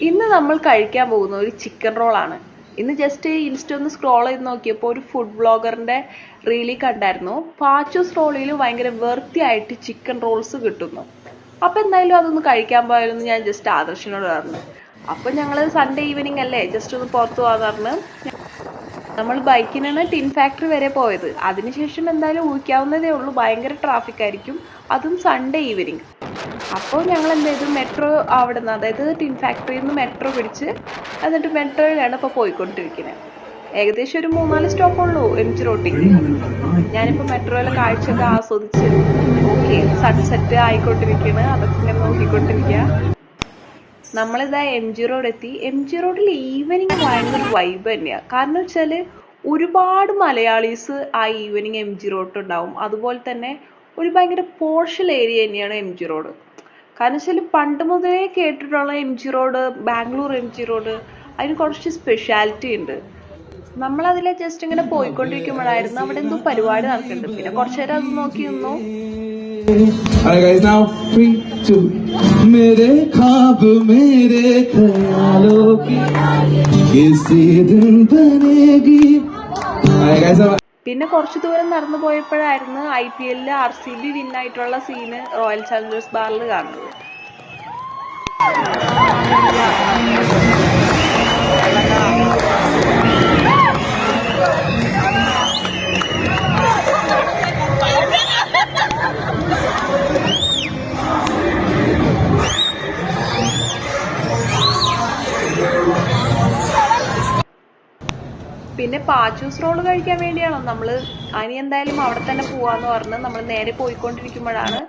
ഇന്ന് നമ്മൾ കഴിക്കാൻ പോകുന്ന ഒരു ചിക്കൻ റോൾ ആണ്. ഇന്ന് ജസ്റ്റ് ഇൻസ്റ്റ ഒന്ന് സ്ക്രോൾ ചെയ്ത് നോക്കിയപ്പോൾ ഒരു ഫുഡ് ബ്ലോഗറിന്റെ റീലി കണ്ടായിരുന്നു. പാച്ചോസ് റോളിൽ ഭയങ്കര വൃത്തിയായിട്ട് ചിക്കൻ റോൾസ് കിട്ടുന്നു. അപ്പൊ എന്തായാലും അതൊന്ന് കഴിക്കാൻ പോയാലെന്ന് ഞാൻ ജസ്റ്റ് ആദർശിനോട് പറഞ്ഞു. അപ്പൊ ഞങ്ങൾ സൺഡേ ഈവനിങ് അല്ലേ ജസ്റ്റ് ഒന്ന് പുറത്തു പോകാന്ന് പറഞ്ഞു. നമ്മൾ ബൈക്കിനാണ് ടിൻ ഫാക്ടറി വരെ പോയത്. അതിനുശേഷം എന്തായാലും ഊഹിക്കാവുന്നതേ ഉള്ളൂ. ഭയങ്കര ട്രാഫിക് ആയിരിക്കും. അതും സൺഡേ ഈവനിങ് അപ്പോൾ ഞങ്ങൾ എന്ത് ചെയ്തു മെട്രോ അവിടെ നിന്ന് അതായത് ടിൻ ഫാക്ടറിയിൽ നിന്ന് മെട്രോ പിടിച്ച് എന്നിട്ട് മെട്രോയിലാണ് ഇപ്പോൾ പോയിക്കൊണ്ടിരിക്കുന്നത് ഏകദേശം ഒരു മൂന്നാൽ സ്റ്റോപ്പ് ഉള്ളൂ എം ജി റോട്ടിൽ ഞാനിപ്പോൾ മെട്രോയിലെ കാഴ്ചയൊക്കെ ആസ്വദിച്ച് ഓക്കെ സൺസെറ്റ് ആയിക്കൊണ്ടിരിക്കുകയാണ് അതൊക്കെ ഇങ്ങനെ നോക്കിക്കൊണ്ടിരിക്കുക നമ്മളിതാ എം ജി റോഡ് എത്തി. എം ജി റോഡിൽ ഈവനിങ് ഭയങ്കര വൈബ് തന്നെയാണ് കാരണം വെച്ചാൽ ഒരുപാട് മലയാളീസ് ആ ഈവനിങ് എം ജി റോഡ് ഉണ്ടാവും. അതുപോലെ തന്നെ ഒരു ഭയങ്കര പോർഷൽ ഏരിയ തന്നെയാണ് എം ജി റോഡ് കാരണം വെച്ചാൽ പണ്ട് മുതലേ കേട്ടിട്ടുള്ള M G road Bangalore M G road അതിന് കുറച്ച് സ്പെഷ്യാലിറ്റി ഉണ്ട് നമ്മളതിലെ ജസ്റ്റ് ഇങ്ങനെ പോയിക്കൊണ്ടിരിക്കുമ്പോഴായിരുന്നു അവിടെ എന്തോ പരിപാടി നടക്കുന്നുണ്ട് പിന്നെ കുറച്ചു നേരം അത് നോക്കി നിന്നു Alright guys, now three, two. मेरे ख्वाब मेरे ख्यालों की किसी दिन बनेगी Alright guys, now പിന്നെ കുറച്ച് ദൂരം നടന്നു പോയപ്പോഴായിരുന്നു ഐ പി എല്ലിൽ ആർ സി ബി വിൻ ആയിട്ടുള്ള സീന് റോയൽ ചാലഞ്ചേഴ്സ് ബാറിൽ കാണുന്നത്. പിന്നെ പാച്ചൂസ് റോൾ കഴിക്കാൻ വേണ്ടിയാണോ? നമ്മൾ അനി എന്തായാലും അവിടെ തന്നെ പോവാന്ന് പറഞ്ഞ് നമ്മൾ നേരെ പോയിക്കൊണ്ടിരിക്കുമ്പോഴാണ്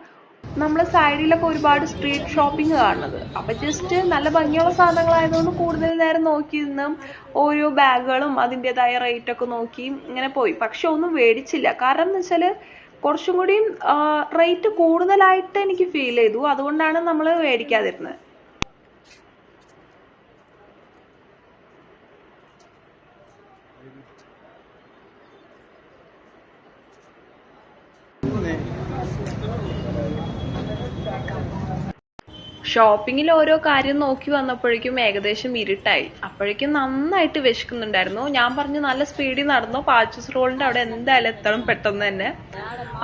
നമ്മൾ സൈഡിലൊക്കെ ഒരുപാട് സ്ട്രീറ്റ് ഷോപ്പിംഗ് കാണുന്നത്. അപ്പൊ ജസ്റ്റ് നല്ല ഭംഗിയുള്ള സാധനങ്ങളായതുകൊണ്ട് കൂടുതൽ നേരം നോക്കി നിന്നും ഓരോ ബാഗുകളും അതിന്റെതായ റേറ്റ് ഒക്കെ നോക്കി ഇങ്ങനെ പോയി. പക്ഷെ ഒന്നും മേടിച്ചില്ല. കാരണം എന്ന് വെച്ചാൽ കുറച്ചും കൂടി റേറ്റ് കൂടുതലായിട്ട് എനിക്ക് ഫീൽ ചെയ്തു. അതുകൊണ്ടാണ് നമ്മൾ മേടിക്കാതിരുന്നത്. ഷോപ്പിങ്ങിൽ ഓരോ കാര്യം നോക്കി വന്നപ്പോഴേക്കും ഏകദേശം ഇരുട്ടായി. അപ്പോഴേക്കും നന്നായിട്ട് വിശക്കുന്നുണ്ടായിരുന്നു. ഞാൻ പറഞ്ഞു നല്ല സ്പീഡിൽ നടന്നു. പാച്ചസ് റോളിന്റെ അവിടെ എന്തായാലും എത്തണം പെട്ടെന്ന് തന്നെ.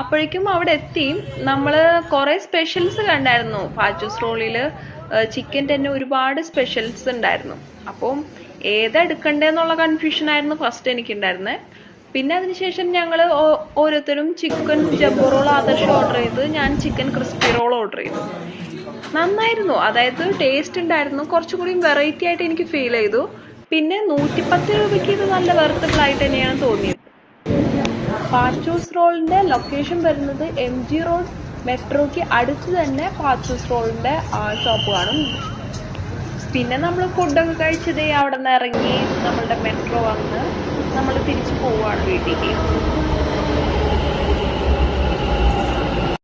അപ്പോഴേക്കും അവിടെ എത്തി. നമ്മൾ കുറെ സ്പെഷ്യൽസ് കണ്ടായിരുന്നു. പാച്ചസ് റോളിൽ ചിക്കൻ തന്നെ ഒരുപാട് സ്പെഷ്യൽസ് ഉണ്ടായിരുന്നു. അപ്പം ഏതാ എടുക്കണ്ടേന്നുള്ള കൺഫ്യൂഷൻ ആയിരുന്നു ഫസ്റ്റ് എനിക്കുണ്ടായിരുന്നത് പിന്നെ അതിനുശേഷം ഞങ്ങൾ ഓരോരുത്തരും ചിക്കൻ ജംബോ റോൾ ആദർശം ഓർഡർ ചെയ്ത് ഞാൻ ചിക്കൻ ക്രിസ്പി റോൾ ഓർഡർ ചെയ്തു. നന്നായിരുന്നു. അതായത് ടേസ്റ്റ് ഉണ്ടായിരുന്നു. കുറച്ചുകൂടിയും വെറൈറ്റി ആയിട്ട് എനിക്ക് ഫീൽ ചെയ്തു. പിന്നെ നൂറ്റിപ്പത്ത് രൂപയ്ക്ക് ഇത് നല്ല വെർത്തബിൾ ആയിട്ട് തന്നെയാണ് തോന്നിയത്. പാച്ചൂസ് റോളിന്റെ ലൊക്കേഷൻ വരുന്നത് എം ജി റോഡ് മെട്രോയ്ക്ക് അടുത്ത് തന്നെ പാച്ചൂസ് റോളിന്റെ ഷോപ്പ് കാണും. പിന്നെ നമ്മൾ ഫുഡൊക്കെ കഴിച്ചത് അവിടെ നിന്ന് ഇറങ്ങി നമ്മളുടെ മെട്രോ വന്ന് നമ്മൾ തിരിച്ചു പോവാണ് വീട്ടിലേക്ക്.